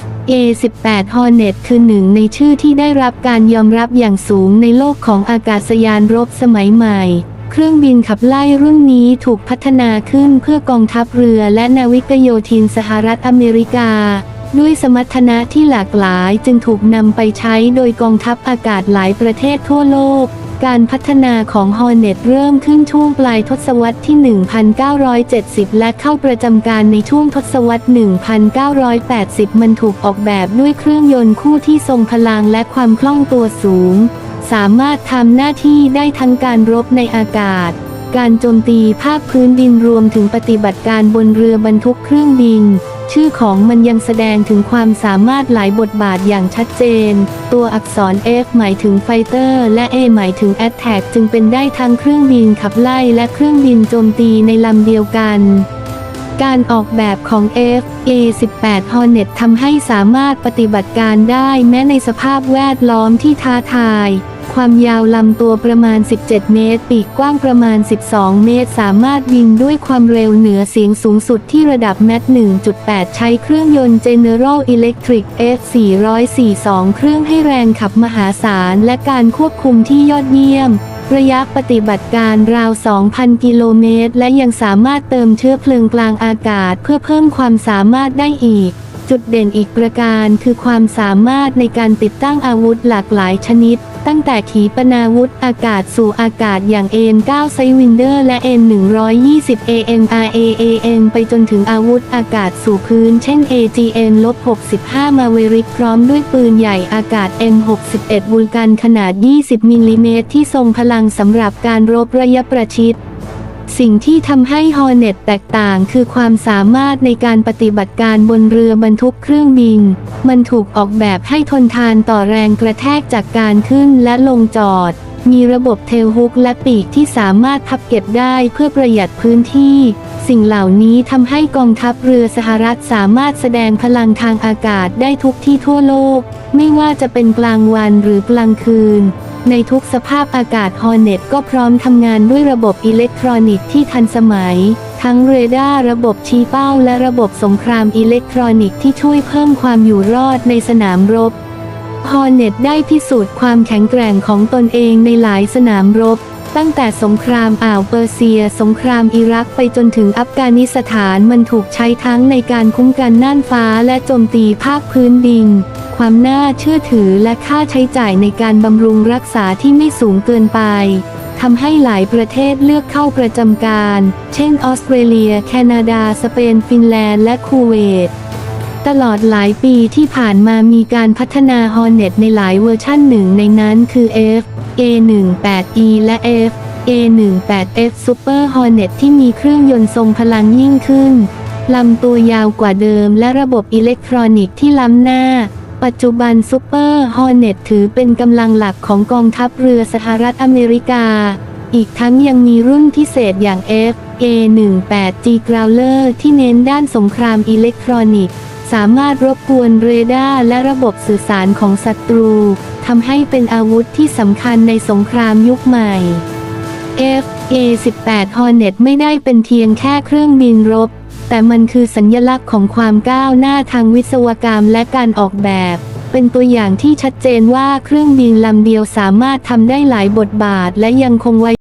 F-A-18 Hornet คือหนึ่งในชื่อที่ได้รับการยอมรับอย่างสูงในโลกของอากาศยานรบสมัยใหม่ เครื่องบินขับไล่รุ่นนี้ถูกพัฒนาขึ้นเพื่อกองทัพเรือและนาวิกโยธินสหรัฐอเมริกา ด้วยสมรรถนะที่หลากหลายจึงถูกนำไปใช้โดยกองทัพอากาศหลายประเทศทั่วโลก การพัฒนาของ Hornet เริ่มขึ้นช่วงปลายทศวรรษที่ 1970 และเข้าประจำการในช่วงทศวรรษ 1980 มันถูกออกแบบด้วยเครื่องยนต์คู่ที่ทรงพลังและความคล่องตัวสูง สามารถทำหน้าที่ได้ทั้งการรบในอากาศ การโจมตีภาคพื้นดินรวมถึงปฏิบัติการบนเรือบรรทุกเครื่องบิน ชื่อของมันยังแสดงถึงความสามารถหลายบทบาทอย่างชัดเจน ตัวอักษร F หมายถึงไฟเตอร์และ A หมายถึง Attack จึงเป็นได้ทั้งเครื่องบินขับไล่และเครื่องบินโจมตีในลำเดียวกันการออกแบบของ F-A-18 Hornet ทำให้สามารถปฏิบัติการได้แม้ในสภาพแวดล้อมที่ท้าทาย ความยาวลำตัวประมาณ 17 เมตร ปีกกว้างประมาณ 12 เมตร สามารถบินด้วยความเร็วเหนือเสียงสูงสุดที่ระดับแมท1.8 ใช้เครื่องยนต์ General Electric F442 เครื่องให้แรงขับมหาศาล และการควบคุมที่ยอดเยี่ยม ระยะปฏิบัติการราว 2,000 กิโลเมตร และยังสามารถเติมเชื้อเพลิงกลางอากาศเพื่อเพิ่มความสามารถได้อีก จุดเด่นอีกประการคือความสามารถในการติดตั้งอาวุธหลากหลายชนิด ตั้งแต่ขีปนาวุธอากาศสู่อากาศอย่าง AM9 ไซวินเดอร์และ N120 AMRAAM ไปจนถึงอาวุธอากาศสู่พื้น เช่น AGM-65 Maverick พร้อมด้วยปืนใหญ่อากาศ M61 บูลกันขนาด 20มิลลิเมตรที่ทรงพลังสำหรับการรบระยะประชิด สิ่งที่ทำให้ Hornet แตกต่างคือความสามารถในการปฏิบัติการบนเรือบรรทุกเครื่องบิน มันถูกออกแบบให้ทนทานต่อแรงกระแทกจากการขึ้นและลงจอด มีระบบเทลฮุกและปีกที่สามารถพับเก็บได้เพื่อประหยัดพื้นที่ สิ่งเหล่านี้ทำให้กองทัพเรือสหรัฐสามารถแสดงพลังทางอากาศได้ทุกที่ทั่วโลก ไม่ว่าจะเป็นกลางวันหรือกลางคืน ในทุกสภาพอากาศ Hornet ก็พร้อมทำงานด้วยระบบอิเล็กทรอนิกส์ที่ทันสมัย ทั้งเรดาร์ระบบชี้เป้าและระบบสงครามอิเล็กทรอนิกส์ที่ช่วยเพิ่มความอยู่รอดในสนามรบ Hornet ได้พิสูจน์ความแข็งแกร่งของตนเองในหลายสนามรบ ตั้งแต่สงครามอ่าวเปอร์เซีย สงครามอิรักไปจนถึงอัฟกานิสถานมันถูกใช้ทั้งในการคุ้มกันน่านฟ้าและโจมตีภาคพื้นดิน ความน่าเชื่อถือและค่าใช้จ่ายในการบำรุงรักษาที่ไม่สูงเกินไปทำให้หลายประเทศเลือกเข้าประจำการ เช่นออสเตรเลีย แคนาดา สเปน ฟินแลนด์ และคูเวต ตลอดหลายปีที่ผ่านมามีการพัฒนา Hornet ในหลายเวอร์ชั่นหนึ่งในนั้นคือ F A18E และ F A18F Super Hornet ที่มีเครื่องยนต์ทรงพลังยิ่งขึ้น ลำตัวยาวกว่าเดิมและระบบอิเล็กทรอนิกส์ที่ล้ำหน้า ปัจจุบัน Super Hornet ถือเป็นกำลังหลักของกองทัพเรือสหรัฐอเมริกา อีกทั้งยังมีรุ่นพิเศษอย่าง F A18G Growler ที่เน้นด้านสงครามอิเล็กทรอนิกส์ สามารถรบกวนเรดาร์และระบบสื่อสารของศัตรูทำให้เป็นอาวุธที่สำคัญในสงครามยุคใหม่ F-A-18 Hornet ไม่ได้เป็นเพียงแค่เครื่องบินรบ แต่มันคือสัญญลักษณ์ของความก้าวหน้าทางวิศวกรรมและการออกแบบ เป็นตัวอย่างที่ชัดเจนว่าเครื่องบินลำเดียวสามารถทำได้หลายบทบาทและยังคงไว้